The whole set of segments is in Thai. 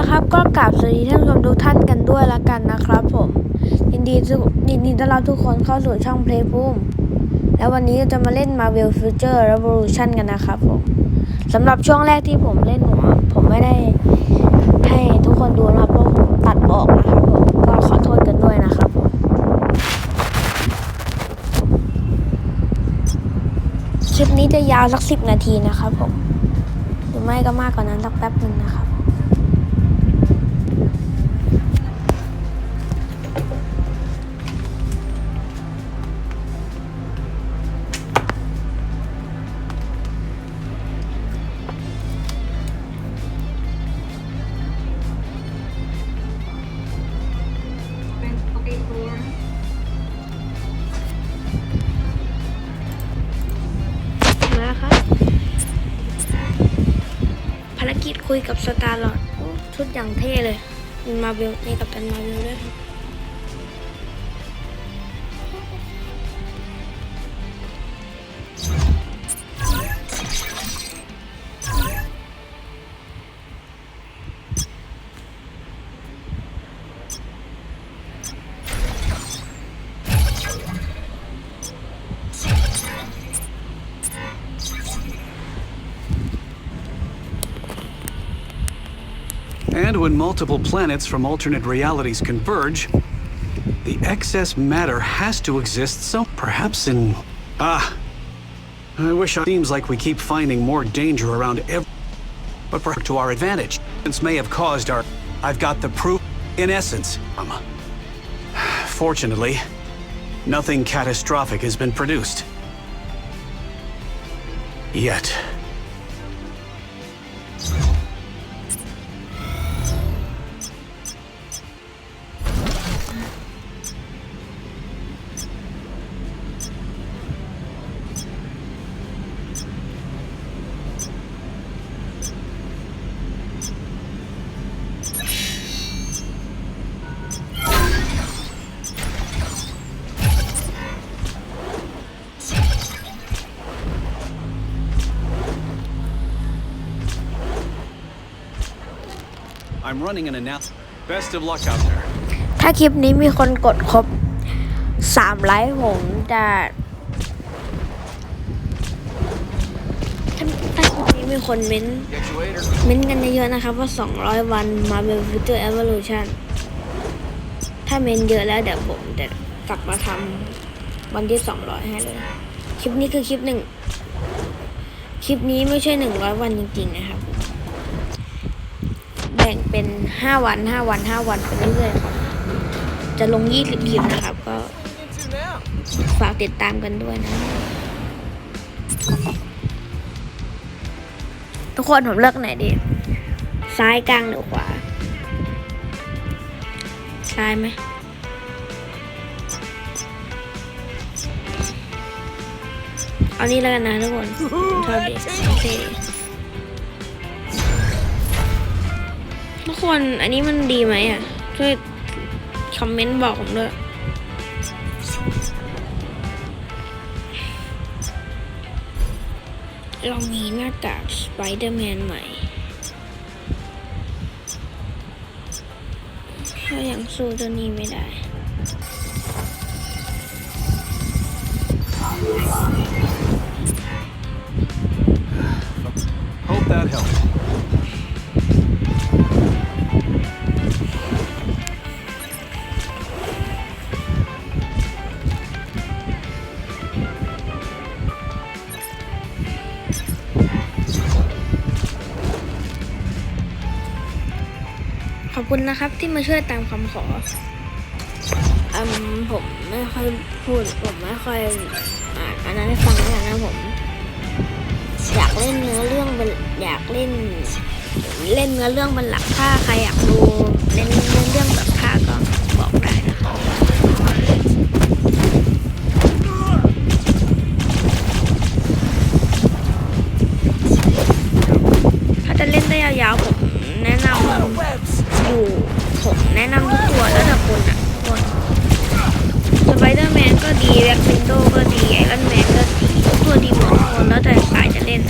ละครับ ก็กราบสวัสดีท่านผู้ชมทุกท่านกันด้วยละกันนะครับผม ยินดีทุกยินดีต้อนรับทุกคนเข้าสู่ช่อง Play ภูมแล้ววันนี้ก็จะมาเล่น Marvel Future Revolution กันนะครับผมสำหรับช่วงแรกที่ผมเล่นหนูอะผมไม่ได้ให้ทุกคนดูนะครับเพราะผมตัดออกนะครับผมก็ขอโทษกันด้วยนะครับผมคลิปนี้จะยาวสักสิบนาทีนะครับผมหรือไม่ก็มากกว่านั้นสักแป๊บหนึ่งนะครับ คุยกับสตาร์ลอดชุดอย่างเท่เลย มาเบลนี่กับตันมาเบลด้วยครับ multiple planets from alternate realities converge, the excess matter has to exist so perhaps in. Ah. I wish it seems like we keep finding more danger around every. But to our advantage. Since may have caused our. I've got the proof. In essence, um, fortunately, nothing catastrophic has been produced. Yet. I'm running an announcement. Best of luck out there. ถ้าคลิปนี้มีคนกดครบสามไลค์ผมจะถ้าถ้าคลิปนี้มีคนเม้น Get you later. เม้นกันเยอะๆนะครับว่า 200 วัน Marvel Future Evolution ถ้าเม้นเยอะแล้วเดี๋ยวผมจะกลับมาทำวันที่ 200 ให้เลย คลิปนี้คือคลิปหนึ่ง คลิปนี้ไม่ใช่ 100 วันจริงๆนะครับ งเป็น 5 วัน 5 วัน 5 วันไปเรื่อยๆครับจะลง20คลิปนะครับ ก็ฝากติดตามกันด้วยนะ ทุกคนผมเลือกไหนดี ซ้ายกลางหรือขวา ซ้ายไหมเอานี่แล้วกันนะทุกคนชอบดีโอเค ทุกคนอันนี้มันดีไหมอะ ช่วยคอมเมนต์บอกผมด้วยเรามีหน้ากากสไปเดอร์แมนใหม่ถ้ายังสู้ตัวนี้ไม่ได้ Hope that helped. คุณนะครับที่มาช่วยตามคำขออืมผมไม่ค่อยพูดผมไม่ค่อยอ่านอันนั้นให้ฟังแล้วกันนะผมอยากเล่นเนื้อเรื่องเป็นอยากเล่น เล่นเนื้อเรื่องเป็นหลักถ้าใครอยากดูเล่นเนื้อเรื่องแบบ แนะนำทุกตัวแล้วแต่คนอะคนสไปเดอร์แมนก็ดีแบ็ควินโดก็ดีไอรอนแมนก็ดีทุกตัวดีหมดคนแล้วแต่สายจะเล่น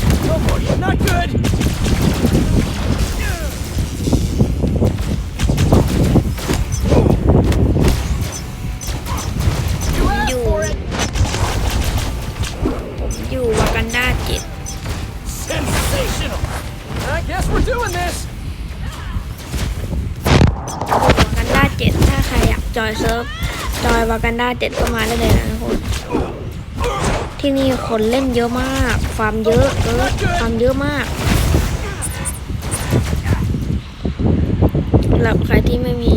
อยู่วากันดาจิต I guess we're doing this! วากันด้าเจ็ดถ้าใครอยากจอยเซิร์ฟจอยวากันด้าเจ็ดก็มาได้เลยนะทุกคนที่นี่คนเล่นเยอะมากฟาร์มเยอะเออฟาร์มเยอะมากสำหรับใครที่ไม่มี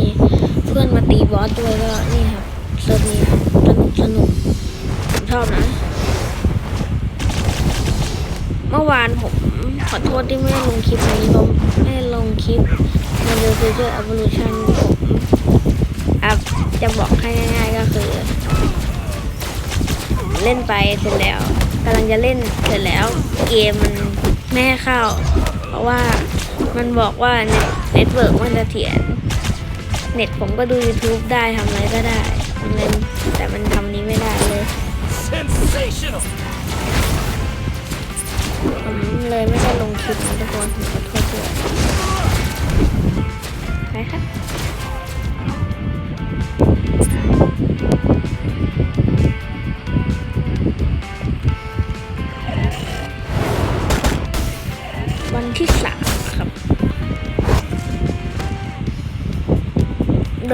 เพื่อนมาตีบอสด้วยก็นี่ครับเซิร์ฟนี้สนุกสนุกชอบนะ เมื่อวานผมขอโทษที่ไม่ได้ลงคลิปนี้ผมไม่ลงคลิป มาดูฟิวเจอร์ evolution ผมอะจะบอกให้ง่ายๆก็คือ เล่นไปเสร็จแล้วกำลังจะเล่นเสร็จแล้วเกมมันไม่ให้เข้า เพราะว่ามันบอกว่าเน็ตเน็ตเวิร์กมันจะเถียนเน็ตผมก็ดู YouTube ได้ทำอะไรก็ได้มันเล่นแต่มันทำนี้ไม่ได้เลย Sensational! ผมเลยไม่ได้ลงคลิปนะทุกคน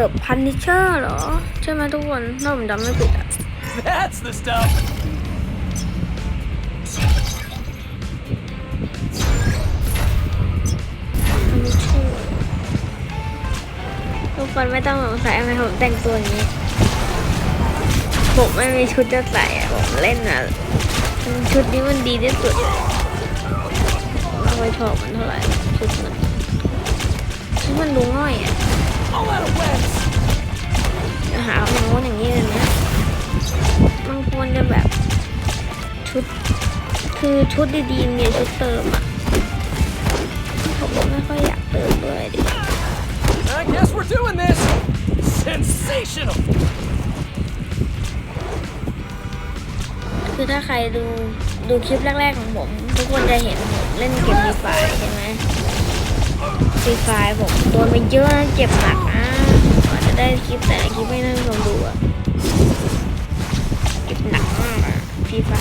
เดอะพันนิเชอร์เหรอ ใช่ไหมทุกคนถ้าผมจำไม่ผิดอะ That's the stuff! ไม่ใช่ทุกคนไม่ต้องสงสัยทำไมผมแต่งตัวอย่างนี้ ผมไม่มีชุดจะใส่อะผมเล่นอะชุดนี้มันดีที่สุดเราไปชอบมันเท่าไหร่ชุดมันชุดมันดูง่อยอะ All out of webs! หาอย่างโน้นอย่างนี้เลยนะมันควรจะแบบ ชุด คือชุดดีๆมีชุดเติมอะผมก็ไม่ค่อยอยากเติมด้วยดิ I guess we're doing this! Sensational! คือถ้าใครดูดูคลิปแรก ๆ ของผม ทุกคนจะเห็นผมเล่นเกมฟรีไฟใช่ไหม ฟรีไฟผมโดนไปเยอะนะเจ็บหนักนะกว่าจะได้คลิปแต่ละคลิปไม่นั่งชมดูอะเจ็บหนักมากอะฟรีไฟ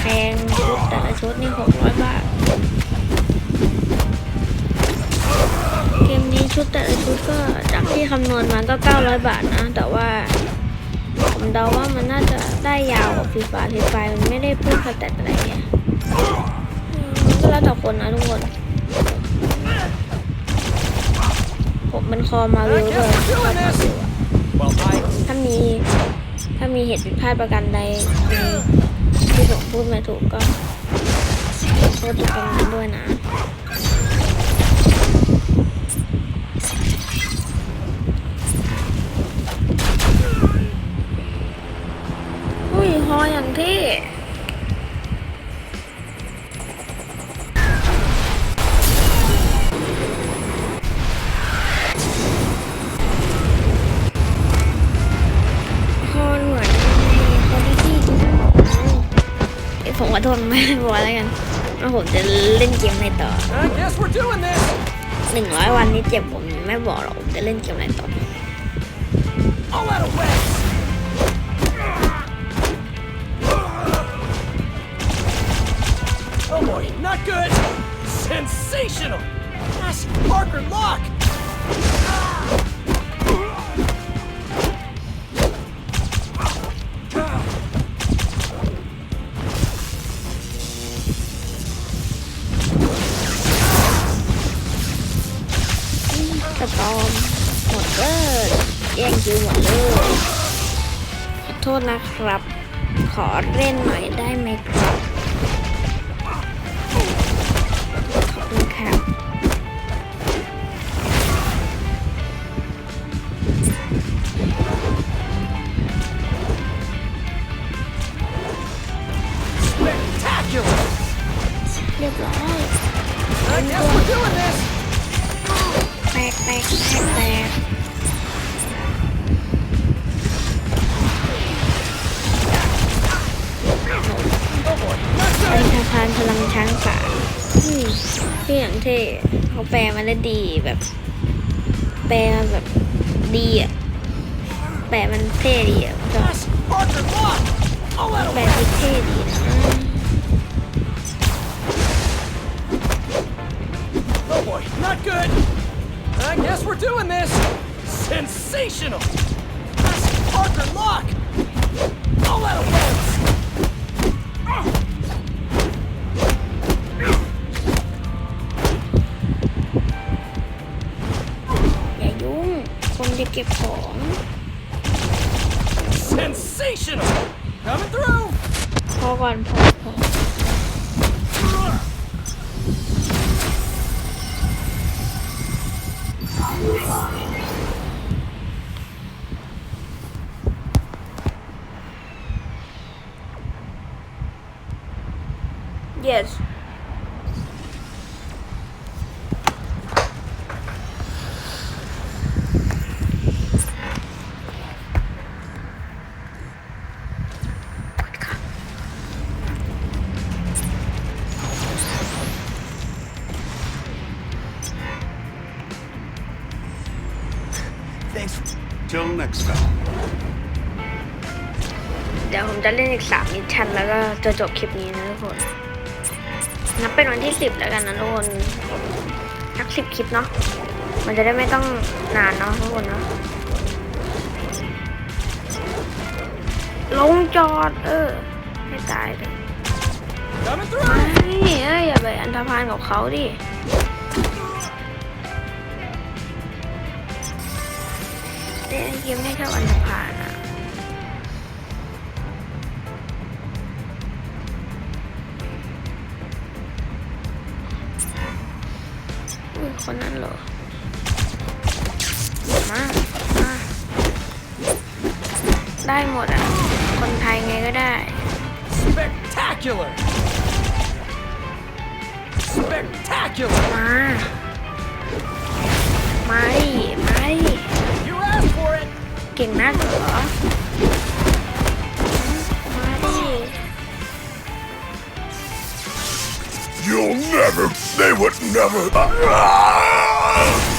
แพงชุดแต่ละชุดนี่หกร้อยบาทเกมนี้ชุดแต่ละชุดก็จากที่คำนวณมาก็900บาทนะ แต่ว่าผมเดาว่ามันน่าจะได้ยาวกว่าฟรีไฟฟรีไฟมันไม่ได้เพิ่มสเตตอะไรเงี้ยก็แล้วแต่คนนะทุกคน ผมเป็นคอมาวิ I ว guess ด้วยถ้ามีถ้ามีเหตุผิดพลาดประการใดที่ผมพูดไม่ถูกก็โทษทุกคนด้วยนะอุ้ยฮออย่างที่ โทษไม่บอกแล้วกันแล้วผมจะเล่นเกมอะไรต่อ I guess we're doing this! หนึ่งร้อยวันนี้เจ็บผมไม่บอกหรอกผมจะเล่นเกมอะไรต่อ All out of webs! Oh boy, not good! Sensational! Gosh, Parker, lock! แย่งคิวหมดเลยขอโทษนะครับ ขอเล่นหน่อยได้ไหมครับ ขอบคุณครับ Spectacular! เรียบร้อย I guess we're doing this! แตกแตกแตกแตก พี่อย่างเท่เขาแปลมาได้ดีแบบ แปลแบบดีอะ แปลมันเท่ดีอะแปลมันเท่ดีนะ yes Thanks. Till next time. เดี๋ยวผมจะเล่นอีกสามมิชชั่นแล้วก็จะจบคลิปนี้นะทุกคน นับเป็นวันที่สิบแล้วกันนะทุกคนนักสิบคลิปเนาะมันจะได้ไม่ต้องนานเนาะทุกคนเนาะลงจอด เออให้ตายเลยไม่เอ้ยอย่าไปอันธพาลกับเขาดิเล่นเกมไม่แค่อันธพาล คนนั้นเหรอ มา มา ได้หมดอะ คนไทยไงก็ได้ Spectacular. Spectacular. มามาดิมาดิ You asked for it. เก่งนักเหรอ You'll never, they would never. Tụi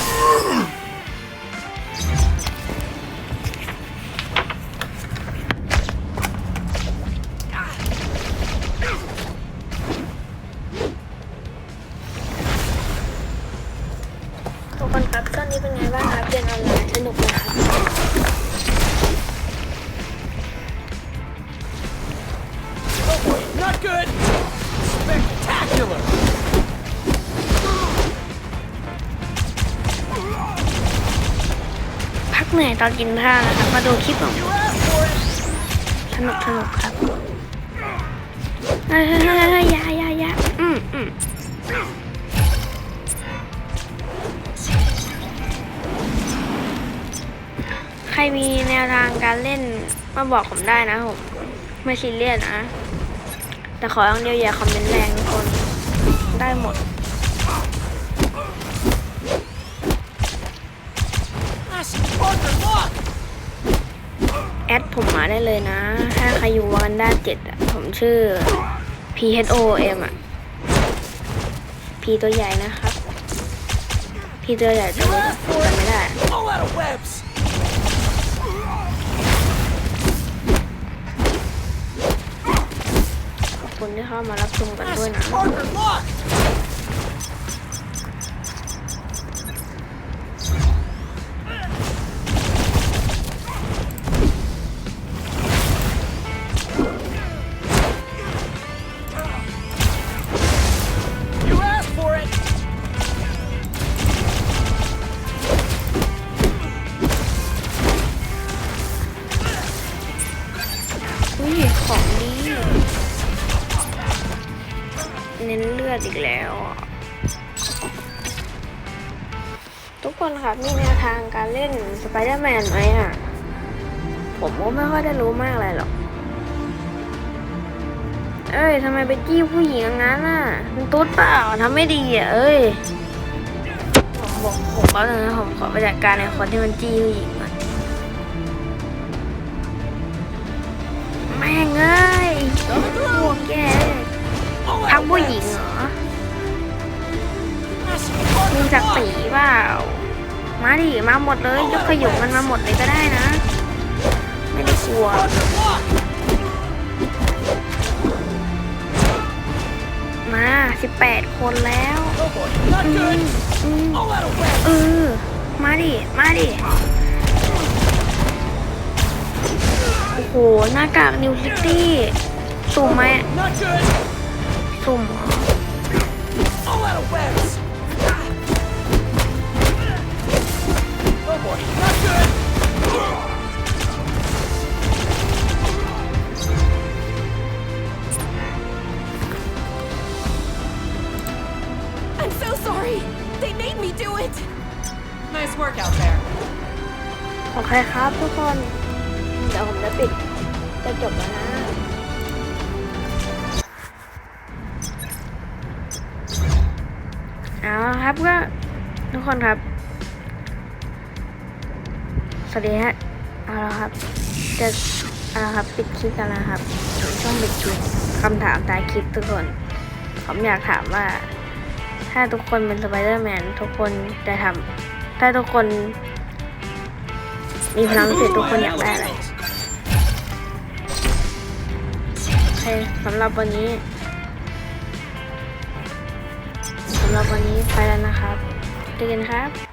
เหนื่อยตอนกินข้าวนะครับมาดูคลิปของสนุกสนุกครับเฮ้ยเฮ้ยเฮ้ยยอยาอยาอยาอืมอืมใครมีแนวทางการเล่นมาบอกผมได้นะผมไม่ซีเรียสนะ แต่ขออย่างเดียวอย่าคอมเมนต์แรงทุกคนได้หมด Classic Parker lock. แอ ดผมมาได้เลยนะ ถ้าใครอยู่วันด้าเจ็ดผมชื่อ P H O M อะ P ตัวใหญ่นะครับ P ตัวใหญ่ตัวเล็กอะจำไม่ได้ขอบคุณที่เข้ามารับชมกันด้วยนะ ทุกคนครับมีแนวทางการเล่นสไปเดอร์แมนไหมอะ ผมก็ไม่ค่อยได้รู้มากอะไรหรอก เอ้ยทำไมไปจี้ผู้หญิงงั้นอะ มันตุ๊ดเปล่าทำไม่ดีอะ เอ้ย ผมบอกผมก็เลยนะผมขอไปจัดการในคนที่มันจี้ผู้หญิงก่อนแม่งเอ้ยพวกแกทั้งผู้หญิงเหรอมี Parker ศักดิ์ศรีเปล่า มาดิ มาหมดเลย ยกขยงมันมาหมดเลยก็ได้นะ ไม่ได้กลัว Parker lock. มา18คนแล้วเออมาดิ มาดิ โอ้โห หน้ากากนิวซิตี้สุ่มไหมสุ่ม สวัสดีฮะเอาละครับจะเอาละครับปิดคลิปกันแล้วครับช่องปิดคลิปคำถามตายคลิปทุกคน ผมอยากถามว่า ถ้าทุกคนเป็นสไปเดอร์แมนทุกคนจะทำถ้าทุกคน มีพลังพิเศษทุกคนอยากได้อะไรโอเคสำหรับวันนี้สำหรับวันนี้ไปแล้วนะครับเจอกันครับ